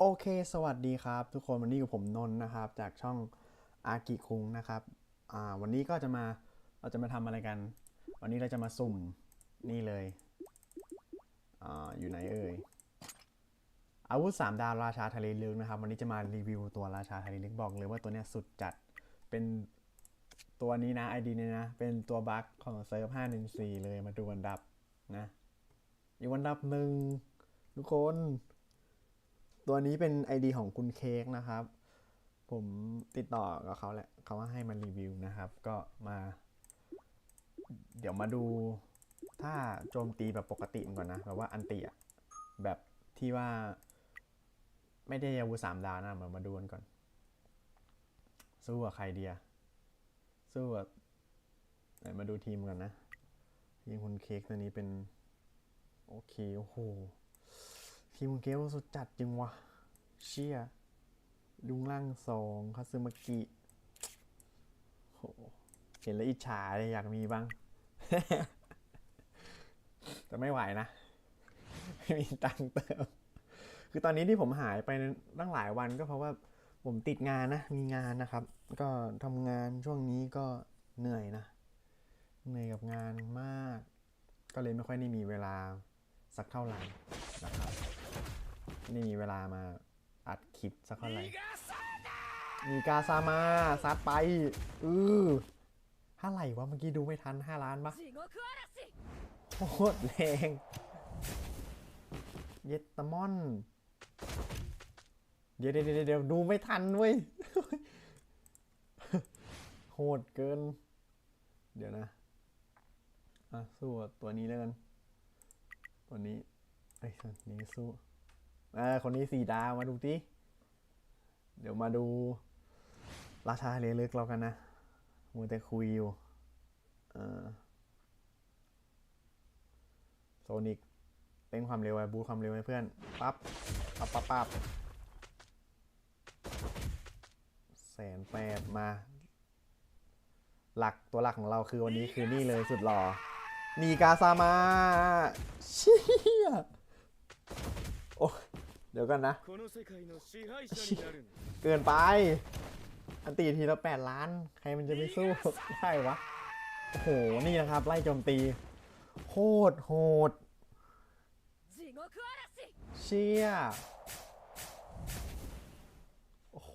โอเค สวัสดีครับ ทุกคนวันนี้กับผมนนท์นะครับ จากช่องอากิคุงนะครับอ่าวันนี้ก็จะมาเราจะมาทำอะไรกัน วันนี้เราจะมาสุ่มนี่เลยอ่าอยู่ไหนเอ่ยอาวุธสามดาวราชาทะเลลึกนะครับ วันนี้จะมารีวิวตัวราชาทะเลลึกบอกเลยว่าตัวเนี้ยสุดจัดเป็นตัวนี้นะไอดีเนี่ยนะ เป็นตัวบั๊กของเซิร์ฟ514เลยมาดูอันดับนะอยู่อันดับหนึ่งทุกคน ตัวนี้เป็น ID ของคุณเค้กนะครับ ผมติดต่อกับเขาแหละเขาว่าให้มารีวิวนะครับ ก็มา เดี๋ยวมาดูถ้าโจมตีแบบปกติมันก่อนนะแบบว่าอันติอะแบบที่ว่า ไม่ได้อาวุสามดาวนะมามาดูกันก่อน สู้กับใครเดียสู้กับไหนมาดูทีมกันนะทีมคุณเค้กตัวนี้เป็น โอเค โอ้โห ทีมเกลสุดจัดจริงวะ เชี่ยดุงล่างสองคาซึมากิโหเห็นแล้วอิจฉาเลยอยากมีบ้าง แต่ไม่ไหวนะ ไม่มีตังค์เติม คือตอนนี้ที่ผมหายไปตั้งหลายวันก็เพราะว่าผมติดงานนะ มีงานนะครับ ก็ทำงานช่วงนี้ก็เหนื่อยนะ เหนื่อยกับงานมาก ก็เลยไม่ค่อยได้มีเวลาสักเท่าไหร่นะครับ ไม่มีเวลามาอัดคลิปสักเท่าไหร่มีกาซามาซัดไปอือห้าไหลวะเมื่อกี้ดูไม่ทันห้าล้านปะโคตรแรงเยตตามอน เดี๋ยวเดี๋ยวเดี๋ยวดูไม่ทันเว้ยโหดเกิน เดี๋ยวนะ อะสู้ตัวนี้แล้วกัน ตัวนี้ไอ้สันนี้สู้ อ่าคนนี้สี่ดาวมาดูดิเดี๋ยวมาดู ราชาเลลึกเรากันนะมัวแต่คุยอยู่โซนิกเร่งความเร็วไว้บูทความเร็วให้เพื่อน ปั๊บปั๊บปั๊บปั๊บแสนแปดมา หลักตัวหลักของเราคือวันนี้คือนี่เลยสุดหล่อนีกาซามาเชี่ย เดี๋ยวกันนะ เกินไป อันตีทีละแปดล้าน ใครมันจะไม่สู้ได้วะ โอ้โห นี่นะครับ ไล่โจมตี โคตรโหด เชี่ย โอ้โห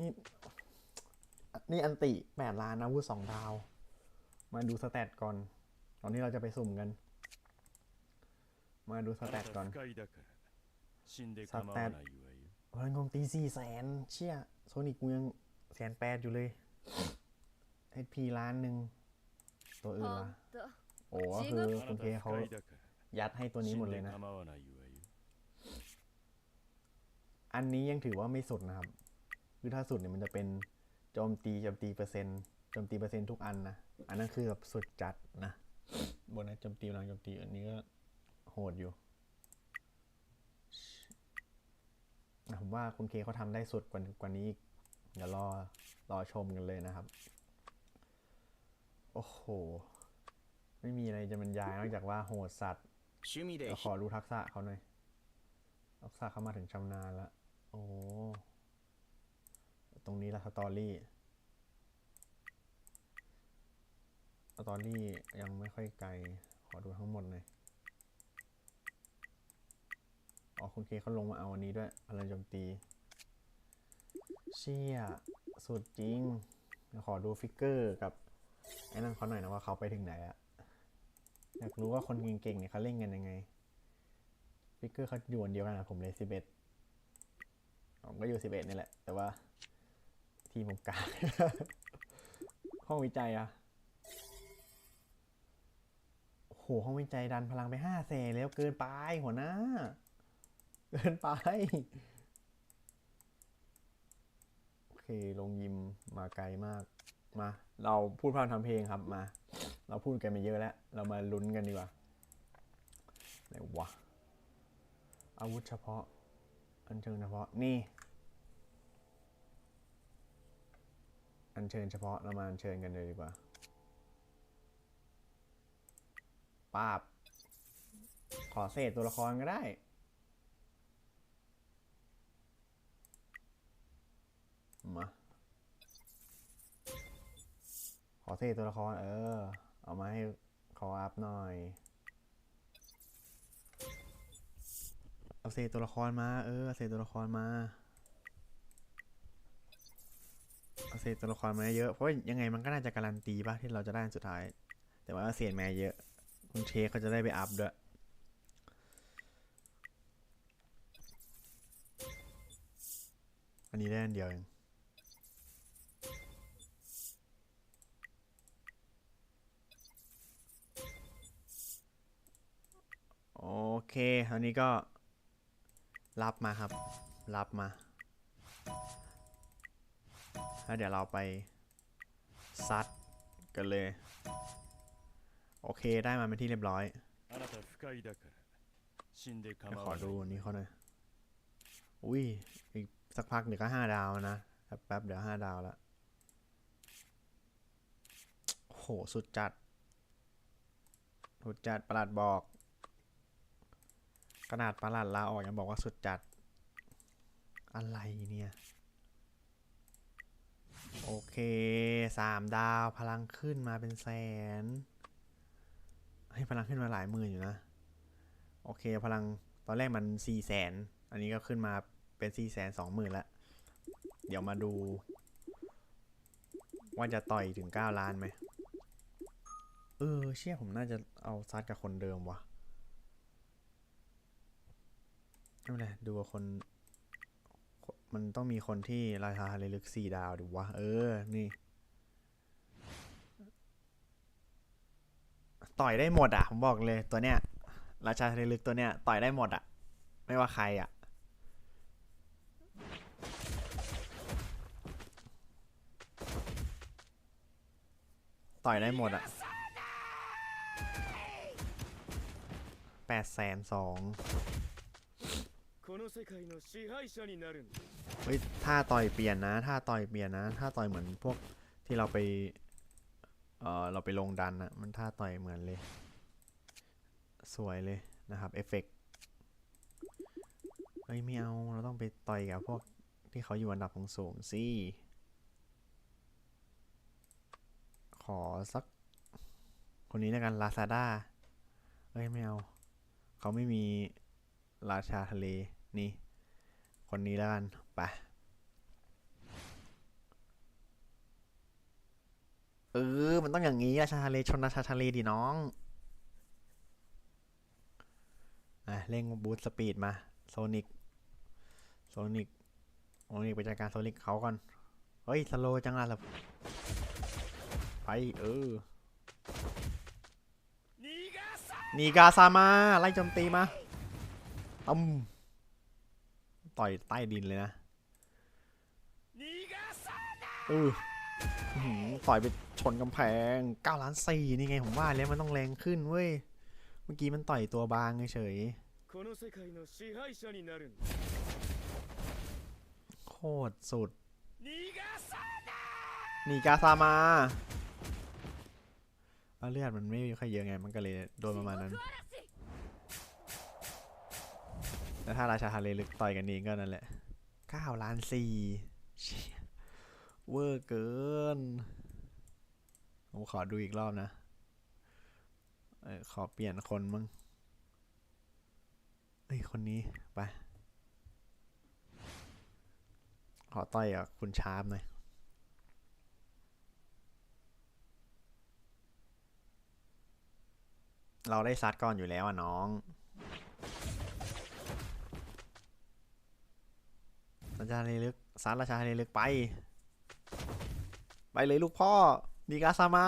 นี่ นี่อันติแปดล้านนะวุธสองดาว มาดูสเตตก่อน ตอนนี้เราจะไปสุ่มกัน มาดูสเตตก่อน 死んで構わないわよ พลังงงตีสี่แสนเชี่ย โซนิกกูยังแสนแปดอยู่เลยเอพีล้านหนึ่ง ตัวอื่น ほ ล่ะ んと โอ้ก็คือ あ คุณ な เค た不 เขา 快だから ยัดให้ตัวนี้หมดเลยนะ 死んで構わないわよ อันนี้ยังถือว่าไม่สุดนะครับ คือถ้าสุดเนี่ยมันจะเป็นโจมตีโจมตีเปอร์เซ็นต์โจมตีเปอร์เซ็นต์ทุกอันนะ อันนั้นคือแบบสุดจัดนะบนนั้นโจมตีหลังโจมตีอันนี้ก็โหดอยู่ ผมว่าคุณเคเขาทำได้สุดกว่ากว่านี้เดี๋ยวรอรอชมกันเลยนะครับ โอ้โห ไม่มีอะไรจะบรรยายนอกจากว่าโหดสัตว์ขอรู้ทักษะเขาหน่อยทักษะเขามาถึงชำนาญละโอ้ตรงนี้ละสตอรี่สตอรี่ยังไม่ค่อยไกล ขอดูทั้งหมดเลย อ๋อคุณเคเขาลงมาเอาอันนี้ด้วยพลังโจมตี เชี่ย สุดจริง ขอดูฟิกเกอร์กับไอ้นั่นเขาหน่อยนะว่าเขาไปถึงไหนอะอยากรู้ว่าคนเก่งๆเนี่ยเขาเล่นกันยังไง ฟิกเกอร์เขาอยู่นเดียวกันนะผมเลยสิบเอ็ดผมก็อยู่สิบเอ็ดนี่แหละ แต่ว่า ทีมผมกลางห้องวิจัยอะโหห้องวิจัยดันพลังไปห้าแสนแล้วเกินไปหัวหน้า เกินไป โอเค ลงยิมมาไกลมาก มา เราพูดพร่ำทำเพลงครับมา เราพูดกันมาเยอะแล้ว เรามาลุ้นกันดีกว่าไหนวะ อาวุธเฉพาะ อันเชิญเฉพาะ นี่ อันเชิญเฉพาะ เรามาอันเชิญกันเลยดีกว่าปาบ ขอเศษตัวละครก็ได้ มาขอเทตัวละคร เออ เอามาให้เขาอัพหน่อย เอาเศษตัวละครมา เออเอาเศษตัวละครมา เอาเศษตัวละครมาเยอะ เพราะยังไงมันก็น่าจะการันตีป่ะที่เราจะได้สุดท้าย แต่ว่าเศษมาเยอะ คุณเชคเขาจะได้ไปอัพด้วยอันนี้ได้อันเดียวเอง โอเคอันนี้ก็ รับมาครับ รับมาแล้วเดี๋ยวเราไปซัดกันเลย โอเคได้มาเป็นที่เรียบร้อยขอดูอันนี้เขาหน่อยอุ้ยอีกสักพักเดี๋ยวก็ห้าดาวนะแป๊บเดี๋ยวห้าดาวละโหสุดจัดสุดจัดประหลาดบอก ขนาดประหลัดลาออกยังบอกว่าสุดจัด อะไรเนี่ย โอเคสามดาวพลังขึ้นมาเป็นแสน ให้พลังขึ้นมาหลายหมื่นอยู่นะ โอเคพลังตอนแรกมันสี่แสนอันนี้ก็ขึ้นมาเป็นสี่แสนสองหมื่นละ เดี๋ยวมาดู ว่าจะต่อยถึงเก้าล้านไหมเออเชื่อผมน่าจะเอาซัดกับคนเดิมวะ ไม่เป็นไรดูกับคน มันต้องมีคนที่ราคาเลยลึกสี่ดาวดูวะ เออ นี่ ต่อยได้หมดอะ ผมบอกเลยตัวเนี้ย ราชาทะเลลึกตัวเนี้ย ต่อยได้หมดอะ ไม่ว่าใครอะต่อยได้หมดอะแปดแสนสอง เฮ้ยท่าต่อยเปลี่ยนนะท่าต่อยเปลี่ยนนะท่าต่อยเหมือนพวกที่เราไปเออเราไปลงดันอะมันท่าต่อยเหมือนเลย สวยเลยนะครับเอฟเฟกต์เฮ้ยไม่เอาเราต้องไปต่อยกับพวกที่เขาอยู่อันดับของสูงสิขอสัก คนนี้แล้วกันลาซาด้าเอ้ยไม่เอา เขาไม่มีราชาทะเล นี่ คนนี้แล้วกันไปเออ มันต้องอย่างนี้ระชาทะเลชนราชาทะเลดิน้อง อะ เร่งบูตสปีดมา โซนิก โซนิก โซนิกไปจัดการโซนิกเขาก่อน เฮ้ย สโลจังอ่ล่ะไป เออ นีกาซามา ไล่โจมตีมาอืม ต่อยใต้ดินเลยนะเออต่อยไปชนกำแพง9ล้าน4นี่ไงผมว่าแล้วมันต้องแรงขึ้นเว้ย เมื่อกี้มันต่อยตัวบางเฉยโคตรสุดนีกาซามาเลือดมันไม่ค่อยเยอะไง มันก็เลยโดนประมาณนั้น แล้วถ้าราชาทะเลลึกต่อยกันเองก็นั่นแหละ9ล้านสี่เชี่ยเวอร์เกิน ผมขอดูอีกรอบนะเออขอเปลี่ยนคนมั้งเอ้ย คนนี้ ไป ขอต่อยกับคุณชาร์ปหน่อยเราได้ซัดก่อนอยู่แล้วอะน้อง สัญชาติลึกสารราชาในลึกไป ไปเลยลูกพ่อดีกาซามา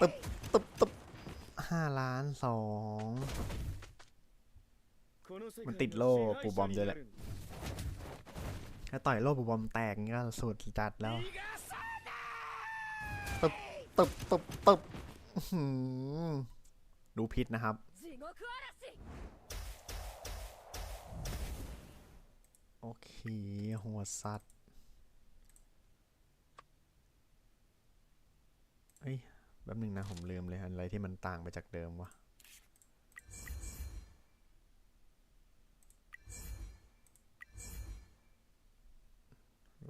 ตึบตึบตึบห้าล้านสองมันติดโล่ปูบอมด้วยแหละถ้าต่อยโล่ปูบอมแตกก็สุดจัดแล้วตึบตึบตึบตึบดูพิษนะครับ โอเค หัวสัตว์เฮ้ยแป๊บหนึ่งนะ ผมลืมเลยอะไรที่มันต่างไปจากเดิมวะ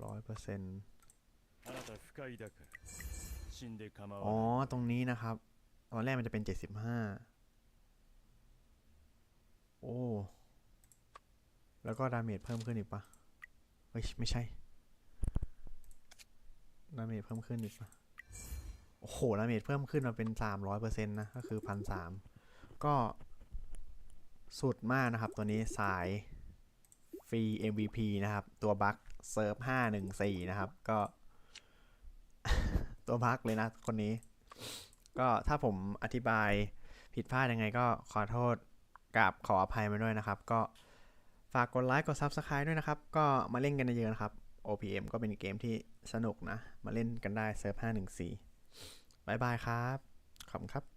ร้อยเปอร์เซ็นต์อ๋อ ตรงนี้นะครับ ตอนแรกมันจะเป็นเจ็ดสิบห้าโอ้ แล้วก็ดาเมจเพิ่มขึ้นอีกปะเฮ้ยไม่ใช่ ดาเมจเพิ่มขึ้นอีกปะโอ้โห ดาเมจเพิ่มขึ้นมาเป็นสามร้อยเปอร์เซ็นต์นะ ก็คือพันสามก็ สุดมากนะครับ ตัวนี้สายฟรี MVP นะครับ ตัวบัคเซิร์ฟห้าหนึ่งสี่นะครับ ก็ ตัวบัคเลยนะ คนนี้ ก็ถ้าผมอธิบายผิดพลาดยังไงก็ขอโทษกับขออภัยมาด้วยนะครับ ก็ ฝากกดไลค์กด Subscribe ด้วยนะครับ ก็มาเล่นกันเยอะๆนะครับ OPM ก็เป็นเกมที่สนุกนะ มาเล่นกันได้เซิร์ฟ514บายบายครับ ขอบคุณครับ